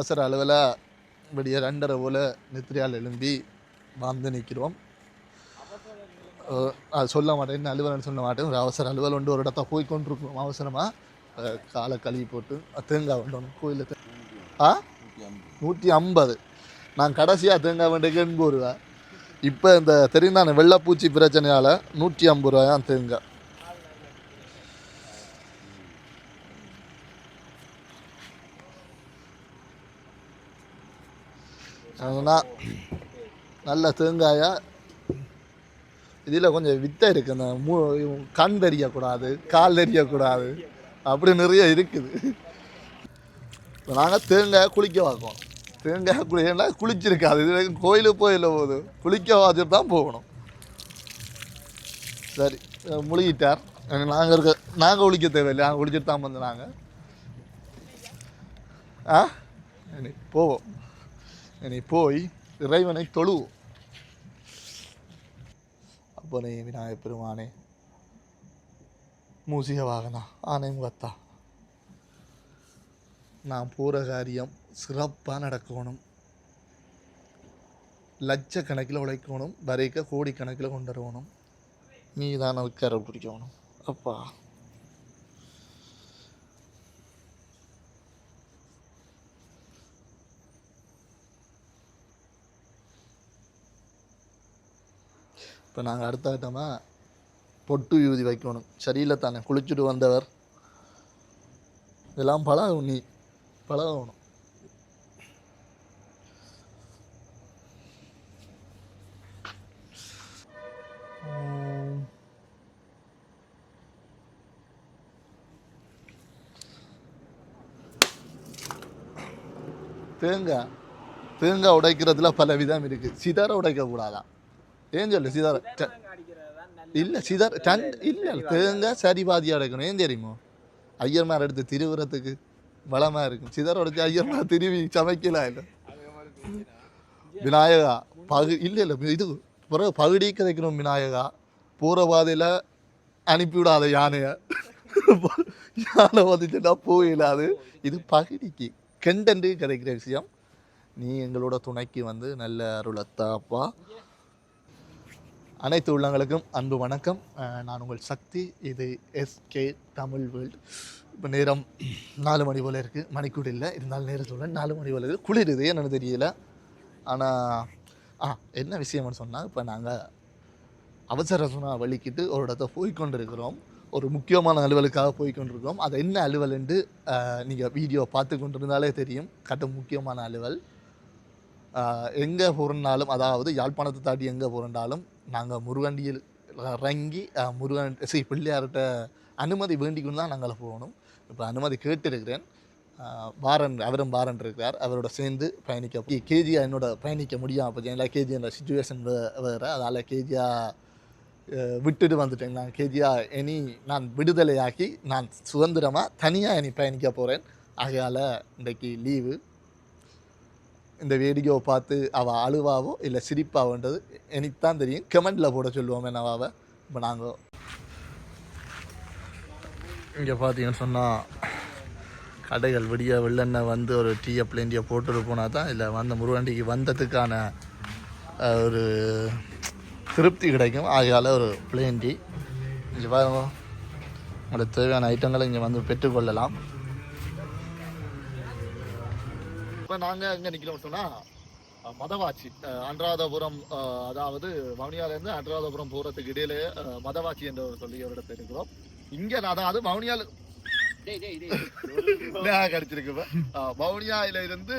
அவசர அளவில் விடிய ரெண்டரை போல் நித்திரியால் எழும்பி வாழ்ந்து நிற்கிறோம். அது சொல்ல மாட்டேன் அலுவலன்னு சொல்ல மாட்டேன். ஒரு அவசர அலுவல் ஒன்று ஒரு இடத்த போய் கொண்டிருக்கோம் அவசரமாக காலை கழுவி போட்டு தேங்காய் வேண்டணும் கோயிலில் ஆ? நூற்றி ஐம்பது. நான் கடைசியாக தேங்காய் வேண்டிய எண்பது ரூபா இப்போ இந்த தெரிந்தான வெள்ளைப்பூச்சி பிரச்சனையால் நூற்றி ஐம்பது ரூபாய் தான் தேங்காய். அதனால் நல்ல தேங்காயா? இதில் கொஞ்சம் வித்தை இருக்குது அந்த மூ கண் தெரியக்கூடாது கால் தெரியக்கூடாது. அப்படி நிறைய இருக்குது. இப்போ நாங்கள் தேங்காய் குளிக்க பார்க்கோம் தேங்காய் குளிக்கனா குளிச்சிருக்காது. இது வரைக்கும் கோயிலுக்கு போயில போகுது. குளிக்க வாச்சிட்டு தான் போகணும். சரி முழுகிட்டார். நாங்கள் இருக்க நாங்கள் குளிக்க தேவையில்லை. நாங்கள் குளிச்சுட்டு தான் வந்து நாங்கள் ஆ? போவோம். இனி போய் இறைவனை தொழுவோம் அப்பனே விநாயகப் பெருமானே மூசிக வாகனா ஆனை முகத்தா நான் போகிற காரியம் சிறப்பாக நடக்கணும். லட்சக்கணக்கில் உழைக்கணும் வரைக்க கோடிக்கணக்கில் கொண்டு வரணும் நீ தான் நமக்கு கரை பிடிக்கணும். அப்பா. இப்போ நாங்கள் அடுத்த கட்டமாக பொட்டு யூதி வைக்கணும். சரியில்லை தானே? குளிச்சுட்டு வந்தவர். இதெல்லாம் பழகும் நீ. பழகணும். தேங்காய். தேங்காய் உடைக்கிறதுல பல விதம் இருக்குது சிதற உடைக்கக்கூடாதான். ஏன் சொல்லு சிதற ட- இல்ல சிதற டன் இல்ல தேங்காய் சரி பாதியா உடைக்கணும் ஏன் தெரியுமோ? ஐயர்மார் எடுத்து திருவுறத்துக்கு வளமா இருக்கும். சிதற உடைச்சு ஐயர்மார் திருவி சமைக்கலாம் இல்லை? விநாயகா பகு இல்லை இல்லை இது பிறகு பகுடி கதைக்கணும் விநாயகா. போகிற பாதையில் அனுப்பிவிடாத யானையை. யானை வந்துச்சுன்னா போயிடாது இது பகுடிக்கு கெண்டன்ட்டு கிடைக்கிற விஷயம். நீ எங்களோட துணைக்கு வந்து நல்ல அருளத்தாப்பா. அனைத்து உள்ளங்களுக்கும் அன்பு வணக்கம். நான் உங்கள் சக்தி. இது எஸ்கே தமிழ் வேர்ல்டு. இப்போ நேரம் நாலு மணி போல் இருக்குது மணிக்கூட இல்லை. இருந்தாலும் நேரம் சொல்கிறேன் நாலு மணி போல் இருக்குது குளிருது என்னன்னு தெரியல. ஆனால் ஆ என்ன விஷயம்னு சொன்னால் இப்போ நாங்கள் அவசர சுனா வலிக்கிட்டு ஒரு இடத்த போய்கொண்டிருக்கிறோம் ஒரு முக்கியமான அலுவலுக்காக போய்கொண்டிருக்கிறோம் அது என்ன அலுவல்ன்ட்டு நீங்கள் வீடியோ பார்த்து கொண்டிருந்தாலே தெரியும். கட்ட முக்கியமான அலுவல். எங்கே புரண்டாலும் அதாவது யாழ்ப்பாணத்தை தாண்டி எங்கே புரண்டாலும் நாங்கள் முருகண்டியில் இறங்கி முருகன் சரி பிள்ளையார்கிட்ட அனுமதி வேண்டிக்கொண்டு தான் நாங்கள் போகணும். இப்போ அனுமதி கேட்டிருக்கிறேன். பாரன் அவரும் பாரன் இருக்கிறார். அவரோட சேர்ந்து பயணிக்க கேஜியா என்னோட பயணிக்க முடியும். அப்போ ஏன்னா கேஜியோட என்ற சுச்சுவேஷன் வேறு. அதால் கேஜியா விட்டுட்டு வந்துட்டேன் நான். கேஜியா இனி நான் விடுதலையாக்கி நான் சுதந்திரமாக தனியாக இனி பயணிக்க போகிறேன் ஆகையால் இன்றைக்கு லீவு. இந்த வீடியோவை பார்த்து அவள் அழுவாவோ இல்லை சிரிப்பாவோன்றது எனக்கு தான் தெரியும் கமெண்டில் போட சொல்லுவோம் என்னவாவை இப்போ நாங்கள் இங்கே பார்த்தீங்கன்னு சொன்னால் கடைகள் விடிய வெள்ளெண்ணெய் வந்து ஒரு டீயை பிளேண்டியை போட்டுட்டு போனால் தான் இல்லை வந்த முருகண்டிக்கு வந்ததுக்கான ஒரு திருப்தி கிடைக்கும். ஆகையால் ஒரு பிளேண்டி இங்கே பாருங்க. உங்களுக்கு தேவையான ஐட்டங்களை இங்கே வந்து பெற்றுக்கொள்ளலாம் இப்போ நாங்கள் எங்கே நிற்கிறோம் சொன்னால் மதவாச்சி அஹ், அதாவது வவுனியாலேருந்து அனுராதபுரம் போகிறதுக்கு இடையிலே மதவாச்சி என்ற ஒரு சொல்லி ஒரு இடத்துல இருக்கிறோம். இங்கே அதாவது வவுனியால நான் கிடைச்சிருக்கு வவுனியாயில இருந்து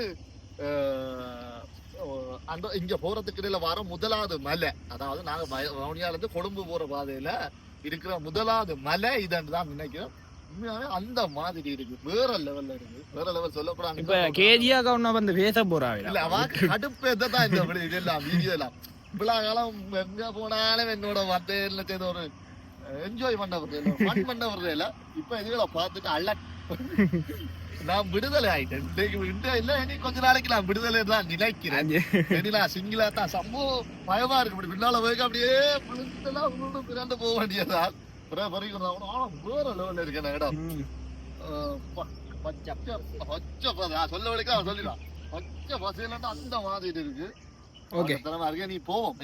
அந்த இங்க போறதுக்கு இடையில வர முதலாவது மலை அதாவது நாங்க வவுனியால இருந்து கொழும்பு போற பாதையில இருக்கிற முதலாவது மலை இதுன்னு தான் நினைக்கிறோம். உண்மையாவே அந்த மாதிரி இருக்கு. வேற லெவல்ல இருக்கு. வேற லெவல் சொல்லக்கூடாது இப்ப கேஜியா கவுன வந்து பேச போறாவில இல்ல அவ கடுப்பு தான் இந்த விடு- இதெல்லாம் வீடியோ எல்லாம். இவ்வளவு காலம் எங்க போனாலும் என்னோட வத்தையில செய்த ஒரு என்ஜாய் பண்ண வருது ஃபன் பண்ண இப்ப இதுகளை பார்த்துட்டு அள்ள நான் விடுதலை ஆயிட்டேன். இல்ல இனி கொஞ்ச நாளைக்கு நான் விடுதலை தான் நினைக்கிறேன். இனி நான் சிங்கிளா தான். சம்பவம் பயமா இருக்கு. இப்படி பின்னால போய் அப்படியே உருண்டு பிறந்து போக வேண்டியதா நான் வேற லெவல்ல இருக்கேன் இடம் அஹ் ப- பச்சை பச்சை நான் சொல்ல அவன் சொல்லிடலாம் பச்சை பசையிலன்னா அந்த மாதிரி இருக்கு. ஓகே. தரமா இருக்கு நீ போவோம்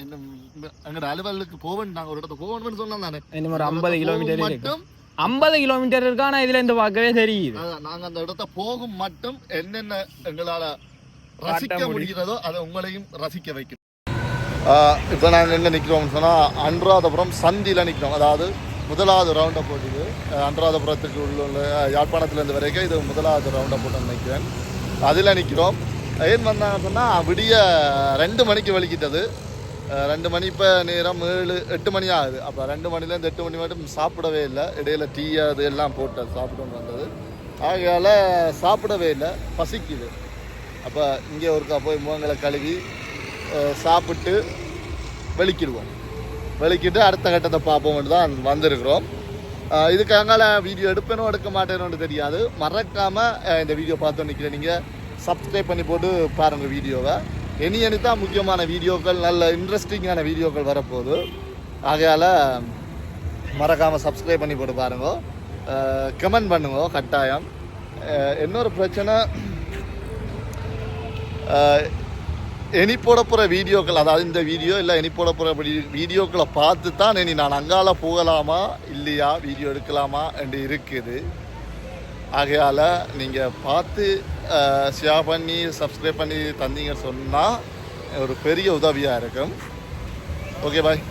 அலுவலுக்கு போவேன் நாங்க ஒரு போவோம்னு தானே இன்னும் ஒரு ஐம்பது கிலோமீட்டர் மட்டும் ஐம்பது கிலோமீட்டர் இருக்கு? ஆனா இதுல இந்த பார்க்கவே தெரியுது. நாங்க அந்த இடத்த போகும் மட்டும் என்னென்ன எங்களால ரசிக்க. முடிகிறதோ அதை உங்களையும் ரசிக்க வைக்கும் இப்போ நாங்கள் எங்கே நிற்கிறோம்னு சொன்னால் அனுராதபுரம் சந்தியில் நிற்கிறோம் அதாவது முதலாவது ரவுண்டை போட்டுது. அன்றாதபுரத்துக்கு உள்ள யாழ்ப்பாணத்துலேருந்து வரைக்கும் இது முதலாவது ரவுண்டை போட்டு நினைக்கிறேன். அதில் நிற்கிறோம். ஏன் வந்தாங்க சொன்னால் விடிய ரெண்டு மணிக்கு வலிக்கிட்டது. ரெண்டு மணி இப்போ நேரம் ஏழு எட்டு மணி ஆகுது. அப்போ ரெண்டு மணிலேருந்து எட்டு மணி மட்டும் சாப்பிடவே இல்லை. இடையில டீ அது எல்லாம் போட்டு சாப்பிட்டு வந்தது. ஆகையால் சாப்பிடவே இல்லை பசிக்குது. அப்போ இங்கே ஒருக்கா போய் முகங்களை கழுவி சாப்பிட்டு வெளிக்கிடுவோம். வெளிக்கிட்டு அடுத்த கட்டத்தை பார்ப்போம்னு தான் வந்திருக்கிறோம். அஹ், இதுக்காக வீடியோ எடுப்பேனோ எடுக்க மாட்டேனோன்னு தெரியாது. மறக்காமல் இந்த வீடியோ பார்த்து நிற்கிறேன் நீங்கள் சப்ஸ்கிரைப் பண்ணி போட்டு பாருங்கள் வீடியோவை. இனி இனி தான் முக்கியமான வீடியோக்கள் நல்ல இன்ட்ரெஸ்டிங்கான வீடியோக்கள் வரப்போகுது. ஆகையால் மறக்காமல் சப்ஸ்கிரைப் பண்ணி போட்டு பாருங்க. கமெண்ட் பண்ணுங்க கட்டாயம். இன்னொரு பிரச்சனை இனி போட போகிற வீடியோக்கள் அதாவது இந்த வீடியோ இல்லை இனி போட போகிற வீடியோக்களை பார்த்து தான் இனி நான் அங்கால போகலாமா இல்லையா வீடியோ எடுக்கலாமா என்று இருக்குது. ஆகையால் நீங்கள் பார்த்து ஷேர் பண்ணி சப்ஸ்கிரைப் பண்ணி தந்தீங்க சொன்னால் ஒரு பெரிய உதவியாக இருக்கும். ஓகே பாய்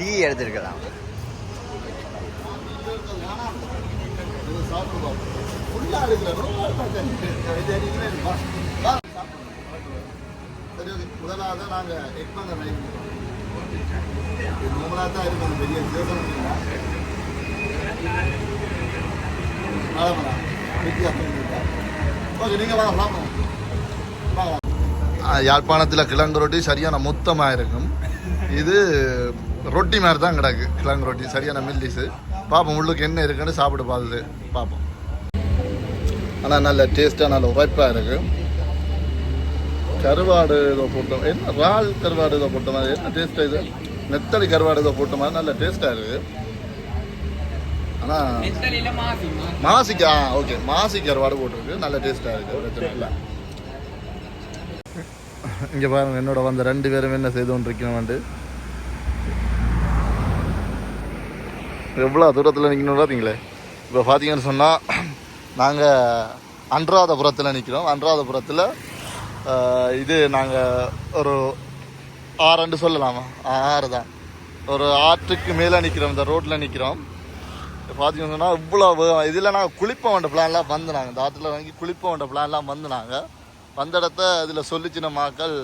டீ எடுத்துருக்கலாம். ஃபுல்லாக நாங்கள் எக் பண்ண நம்மளாக தான் இருக்கும் பெரிய வித்தியாசம் நீங்கள் யாழ்ப்பாணத்தில் கிழங்கு ரொட்டி சரியான மொத்தமாக இருக்கும் இது ரொட்டி மாதிரி தான் கிடக்கு கிழங்கு ரொட்டி சரியான மில்லிஸு பார்ப்போம் உள்ளுக்கு என்ன இருக்குன்னு சாப்பிட்டு பார்த்துட்டு பார்ப்போம். ஆனால் நல்ல டேஸ்ட்டாக நல்ல உரைப்பாக இருக்கு. கருவாடு ஏதோ போட்டோம் என்ன இறால் கருவாடு ஏதோ போட்ட மாதிரி என்ன டேஸ்ட்டாக இது? நெத்தலி கருவாடு ஏதோ போட்ட மாதிரி நல்ல டேஸ்ட்டாக இருக்குது ஆனால் மாசி ஆ ஓகே மாசி கருவாடு போட்டிருக்கு. நல்ல டேஸ்ட்டாக இருக்குது பிரச்சனை இல்லை. இங்கே பாருங்க என்னோட வந்த ரெண்டு பேரும் என்ன செய்து கொண்டிருக்கணும் எவ்வளோ தூரத்தில் நிற்கணும் பார்த்தீங்களே இப்போ பார்த்தீங்கன்னு சொன்னால் நாங்கள் அன்றாதபுரத்தில் நிற்கிறோம் அன்றாதபுரத்தில் இது நாங்கள் ஒரு ஆறுண்டு சொல்லலாமா? ஆறு தான் ஒரு ஆற்றுக்கு மேலே நிற்கிறோம் இந்த ரோட்டில் நிற்கிறோம் பார்த்தீங்கன்னு சொன்னால் இவ்வளோ இதில் நாங்கள் குளிப்ப வேண்ட பிளான்லாம் வந்து நாங்கள் இந்த ஆற்றுல வாங்கி குளிப்ப வேண்ட பிளான்லாம் வந்து நாங்கள் வந்த இடத்த சொல்லிச்சின மாக்கள்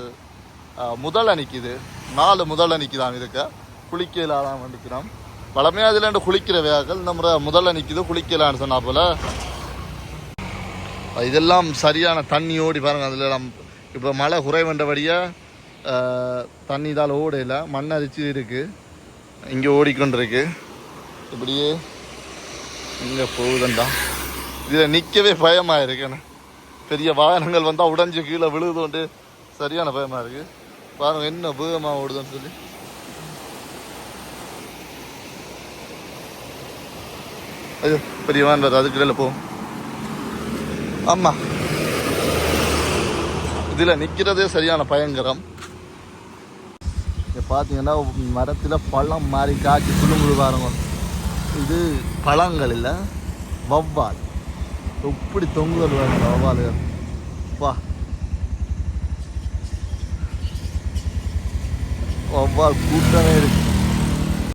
ஆஹ், முதல்ல நிற்கிது நாலு முதல்ல நிற்கிதாம் இதுக்கு குளிக்கலாதான் நிற்கிறோம் அதில் இதில் குளிக்கிற வேகங்கள் இந்த முறை முதல்ல நிற்கிது குளிக்கலான்னு சொன்னா போல். இதெல்லாம் சரியான தண்ணி ஓடி பாருங்க அதில் நம் இப்போ மழை குறைவண்டபடியாக தண்ணி இதால் ஓடையில் மண் அரிச்சு இருக்குது இங்கே ஓடிக்கொண்டிருக்கு. இப்படியே இங்கே போகுதுண்டா. இதில் நிற்கவே பயமாக இருக்குண்ணே பெரிய வாகனங்கள் வந்தால் உடஞ்சி கீழே விழுதுண்டு சரியான பயமாக இருக்குது பாருங்க என்ன வேகமாக ஓடுதுன்னு சொல்லி. ஐயோ பெரிய வேன் வருது அதுக்கு இடையில போ. ஆமாம் இதில் நிற்கிறதே சரியான பயங்கரம். இங்கே பார்த்தீங்கன்னா மரத்தில் பழம் மாறி காய்ச்சி குழுங்குழு பாருங்க. இது பழங்கள் இல்லை வவ்வால் எப்படி தொங்குதல் வேணும் வவ்வாலுகள் வா. வவ்வால் கூட்டமே இருக்கு.